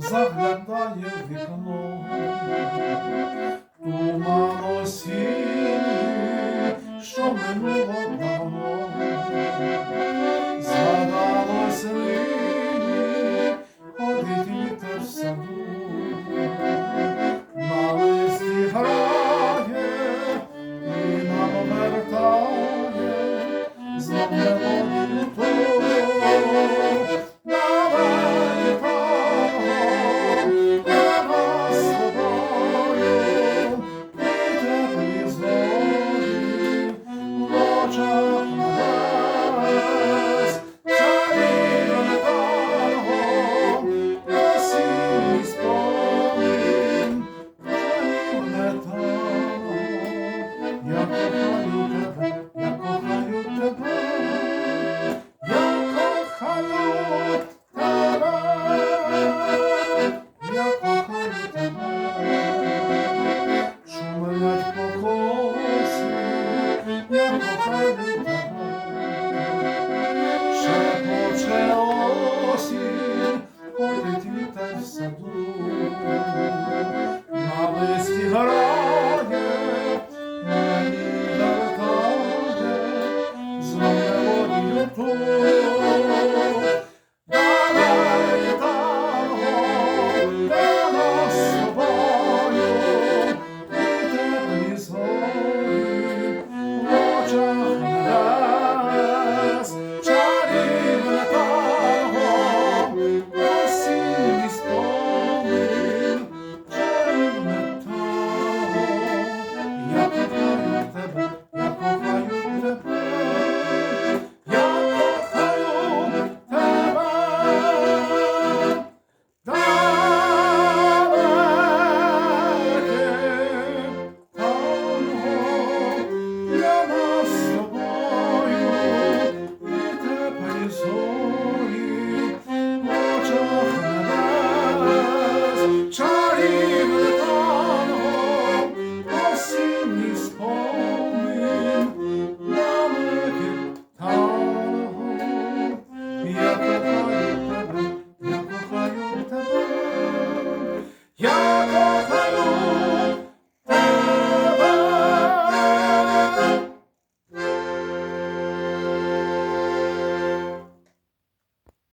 заглядає вікно. в на листі грає, мені далекає, за мелодію ту.